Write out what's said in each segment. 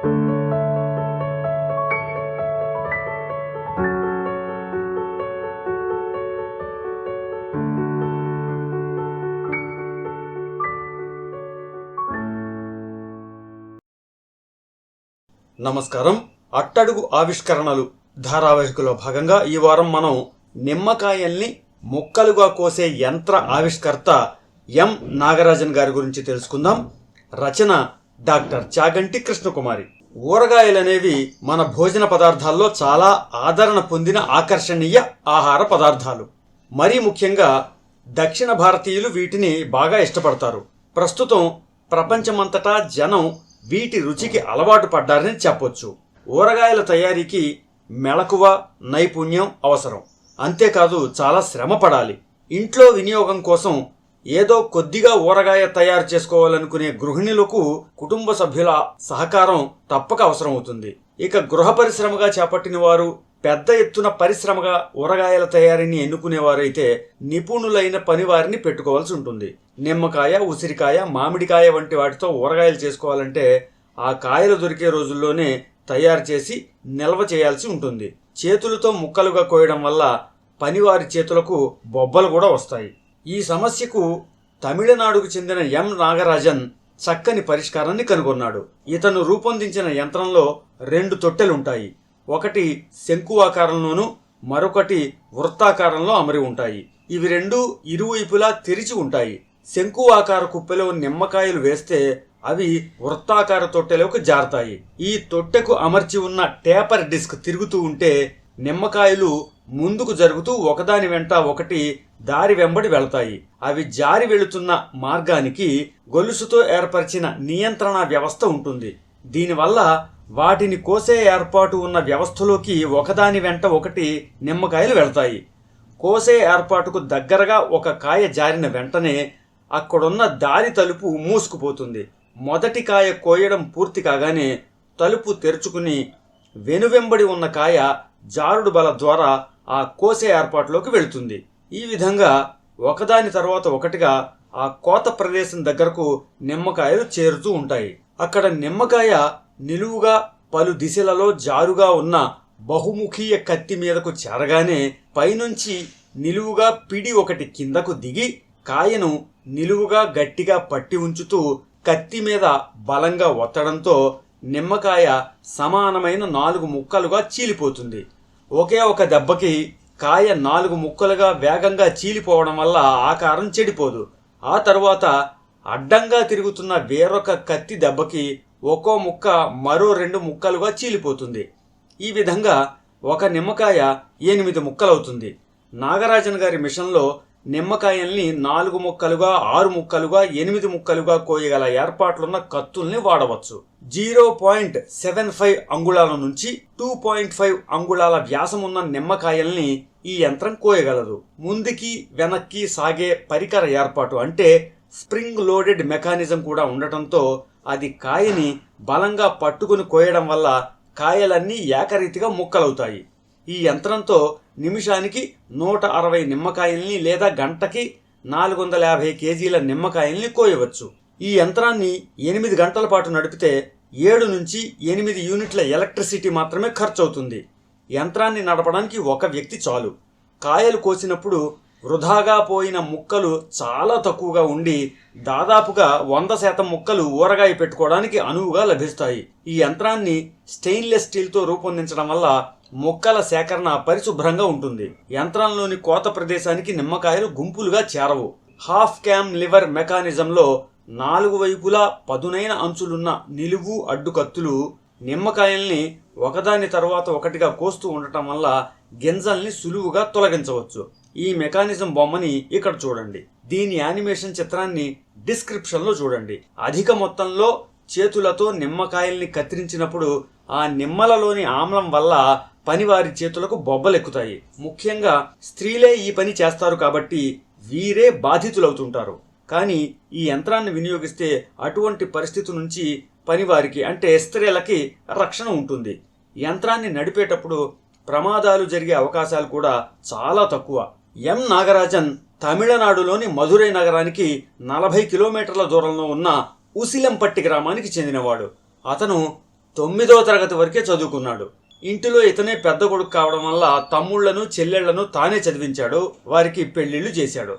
నమస్కారం. అట్టడుగు ఆవిష్కరణలు ధారావాహికలో భాగంగా ఈ వారం మనం నిమ్మకాయల్ని ముక్కలుగా కోసే యంత్ర ఆవిష్కర్త ఎం నాగరాజన్ గారి గురించి తెలుసుకుందాం. రచన డాక్టర్ చాగంటి కృష్ణకుమారి. ఊరగాయలనేవి మన భోజన పదార్థాల్లో చాలా ఆదరణ పొందిన ఆకర్షణీయ ఆహార పదార్థాలు. మరీ ముఖ్యంగా దక్షిణ భారతీయులు వీటిని బాగా ఇష్టపడతారు. ప్రస్తుతం ప్రపంచమంతటా జనం వీటి రుచికి అలవాటు పడ్డారని చెప్పొచ్చు. ఊరగాయల తయారీకి మెళకువ నైపుణ్యం అవసరం. అంతేకాదు చాలా శ్రమ పడాలి. ఇంట్లో వినియోగం కోసం ఏదో కొద్దిగా ఊరగాయ తయారు చేసుకోవాలనుకునే గృహిణులకు కుటుంబ సభ్యుల సహకారం తప్పక అవసరం అవుతుంది ఇక గృహ పరిశ్రమగా చేపట్టిన వారు పెద్ద ఎత్తున పరిశ్రమగా ఊరగాయల తయారీని ఎన్నుకునేవారైతే నిపుణులైన పనివారిని పెట్టుకోవాల్సి ఉంటుంది. నిమ్మకాయ ఉసిరికాయ మామిడికాయ వంటి వాటితో ఊరగాయలు చేసుకోవాలంటే ఆ కాయలు దొరికే రోజుల్లోనే తయారు చేసి నిల్వ చేయాల్సి ఉంటుంది. చేతులతో ముక్కలుగా కోయడం వల్ల పనివారి చేతులకు బొబ్బలు కూడా వస్తాయి. ఈ సమస్యకు తమిళనాడుకు చెందిన ఎం. నాగరాజన్ చక్కని పరిష్కారాన్ని కనుగొన్నాడు. ఇతను రూపొందించిన యంత్రంలో రెండు తొట్టెలుంటాయి. ఒకటి శంకు ఆకారంలోను మరొకటి వృత్తాకారంలో అమరి ఉంటాయి. ఇవి రెండు ఇరువైపులా తెరిచి ఉంటాయి. శంకు ఆకార కుప్పెలో నిమ్మకాయలు వేస్తే అవి వృత్తాకార తొట్టెలోకి జారుతాయి. ఈ తొట్టెకు అమర్చి ఉన్న టేపర్ డిస్క్ తిరుగుతూ ఉంటే నిమ్మకాయలు ముందుకు జరుగుతూ ఒకదాని వెంట ఒకటి దారి వెంబడి వెళతాయి. అవి జారి వెళుతున్న మార్గానికి గొలుసుతో ఏర్పరిచిన నియంత్రణ వ్యవస్థ ఉంటుంది. దీనివల్ల వాటిని కోసే ఏర్పాటు ఉన్న వ్యవస్థలోకి ఒకదాని వెంట ఒకటి నిమ్మకాయలు వెళ్తాయి. కోసే ఏర్పాటుకు దగ్గరగా ఒక కాయ జారిన వెంటనే అక్కడున్న దారి తలుపు మూసుకుపోతుంది. మొదటి కాయ కోయడం పూర్తి కాగానే తలుపు తెరుచుకుని వెనువెంబడి ఉన్న కాయ జారుడు బల ద్వారా ఆ కోసే ఏర్పాటులోకి వెళుతుంది. ఈ విధంగా ఒకదాని తర్వాత ఒకటిగా ఆ కోత ప్రదేశం దగ్గరకు నిమ్మకాయలు చేరుతూ ఉంటాయి. అక్కడ నిమ్మకాయ నిలువుగా పలు దిశలలో జారుగా ఉన్న బహుముఖీయ కత్తి మీదకు చేరగానే పైనుంచి నిలువుగా పిడి ఒకటి కిందకు దిగి కాయను నిలువుగా గట్టిగా పట్టి ఉంచుతూ కత్తి మీద బలంగా ఒత్తడంతో నిమ్మకాయ సమానమైన నాలుగు ముక్కలుగా చీలిపోతుంది. ఒకే ఒక దెబ్బకి కాయ నాలుగు ముక్కలుగా వేగంగా చీలిపోవడం వల్ల ఆకారం చెడిపోదు. ఆ తరువాత అడ్డంగా తిరుగుతున్న వేరొక కత్తి దెబ్బకి ఒక్కో ముక్క మరో రెండు ముక్కలుగా చీలిపోతుంది. ఈ విధంగా ఒక నిమ్మకాయ ఎనిమిది ముక్కలవుతుంది. నాగరాజన్ గారి మిషన్లో నిమ్మకాయల్ని నాలుగు ముక్కలుగా ఆరు ముక్కలుగా ఎనిమిది ముక్కలుగా కోయగల ఏర్పాట్లున్న కత్తుల్ని వాడవచ్చు. జీరో పాయింట్ సెవెన్ ఫైవ్ అంగుళాల నుంచి టూ పాయింట్ ఫైవ్ అంగుళాల వ్యాసమున్న నిమ్మకాయల్ని ఈ యంత్రం కోయగలదు. ముందుకి వెనక్కి సాగే పరికర ఏర్పాటు అంటే స్ప్రింగ్ లోడెడ్ మెకానిజం కూడా ఉండటంతో అది కాయని బలంగా పట్టుకుని కోయడం వల్ల కాయలన్నీ ఏకరీతిగా ముక్కలవుతాయి. ఈ యంత్రంతో నిమిషానికి నూట అరవై నిమ్మకాయల్ని లేదా గంటకి నాలుగు వందల యాభై కేజీల నిమ్మకాయల్ని కోయవచ్చు. ఈ యంత్రాన్ని ఎనిమిది గంటల పాటు నడిపితే ఏడు నుంచి ఎనిమిది యూనిట్ల ఎలక్ట్రిసిటీ మాత్రమే ఖర్చు అవుతుంది యంత్రాన్ని నడపడానికి ఒక వ్యక్తి చాలు. కాయలు కోసినప్పుడు వృధాగా పోయిన ముక్కలు చాలా తక్కువగా ఉండి దాదాపుగా వంద శాతం ముక్కలు ఊరగాయ పెట్టుకోవడానికి అనువుగా లభిస్తాయి. ఈ యంత్రాన్ని స్టెయిన్లెస్ స్టీల్తో రూపొందించడం వల్ల మొక్కల సేకరణ పరిశుభ్రంగా ఉంటుంది. యంత్రంలోని కోత ప్రదేశానికి నిమ్మకాయలు గుంపులుగా చేరవు. హాఫ్ క్యామ్ లివర్ మెకానిజంలో నాలుగు వైపులా పదునైన అంచులున్న నిలువు అడ్డుకత్తులు నిమ్మకాయల్ని ఒకదాని తర్వాత ఒకటిగా కోస్తూ ఉండటం వల్ల గింజల్ని సులువుగా తొలగించవచ్చు. ఈ మెకానిజం బొమ్మని ఇక్కడ చూడండి. దీని యానిమేషన్ చిత్రాన్ని డిస్క్రిప్షన్లో చూడండి. అధిక మొత్తంలో చేతులతో నిమ్మకాయల్ని కత్తిరించినప్పుడు ఆ నిమ్మలలోని ఆమ్లం వల్ల పనివారి చేతులకు బొబ్బలెక్కుతాయి. ముఖ్యంగా స్త్రీలే ఈ పని చేస్తారు కాబట్టి వీరే బాధితులవుతుంటారు. కానీ ఈ యంత్రాన్ని వినియోగిస్తే అటువంటి పరిస్థితి నుంచి పనివారికి అంటే స్త్రీలకి రక్షణ ఉంటుంది. యంత్రాన్ని నడిపేటప్పుడు ప్రమాదాలు జరిగే అవకాశాలు కూడా చాలా తక్కువ. ఎం. నాగరాజన్ తమిళనాడులోని మధురై నగరానికి నలభై కిలోమీటర్ల దూరంలో ఉన్న ఉసిలంపట్టి గ్రామానికి చెందినవాడు. అతను తొమ్మిదో తరగతి వరకే చదువుకున్నాడు. ఇంటిలో ఇతనే పెద్ద కొడుకు కావడం వల్ల తమ్ముళ్ళను చెల్లెళ్ళను తానే చదివించాడు. వారికి పెళ్ళిళ్ళు చేశాడు.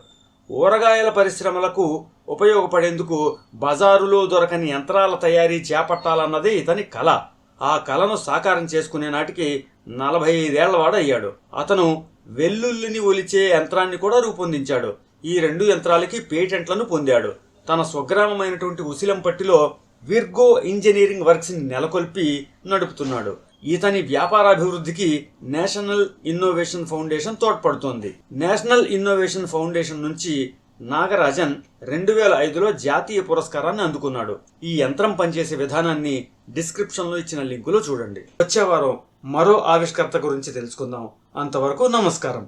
ఊరగాయల పరిశ్రమలకు ఉపయోగపడేందుకు బజారులో దొరకని యంత్రాల తయారీ చేపట్టాలన్నదే ఇతని కళ ఆ కళను సాకారం చేసుకునే నాటికి నలభై ఐదేళ్ళవాడు అయ్యాడు అతను వెల్లుల్లిని ఒలిచే యంత్రాన్ని కూడా రూపొందించాడు. ఈ రెండు యంత్రాలకి పేటెంట్లను పొందాడు. తన స్వగ్రామమైనటువంటి ఉసిలంపట్టిలో విర్గో ఇంజనీరింగ్ వర్క్స్ని నెలకొల్పి నడుపుతున్నాడు. ఇతని వ్యాపారాభివృద్ధికి నేషనల్ ఇన్నోవేషన్ ఫౌండేషన్ తోడ్పడుతోంది. నేషనల్ ఇన్నోవేషన్ ఫౌండేషన్ నుంచి నాగరాజన్ రెండు వేల ఐదులో జాతీయ పురస్కారాన్ని అందుకున్నాడు. ఈ యంత్రం పనిచేసే విధానాన్ని డిస్క్రిప్షన్లో ఇచ్చిన లింకులో చూడండి. వచ్చే వారం మరో ఆవిష్కర్త గురించి తెలుసుకుందాం. అంతవరకు నమస్కారం.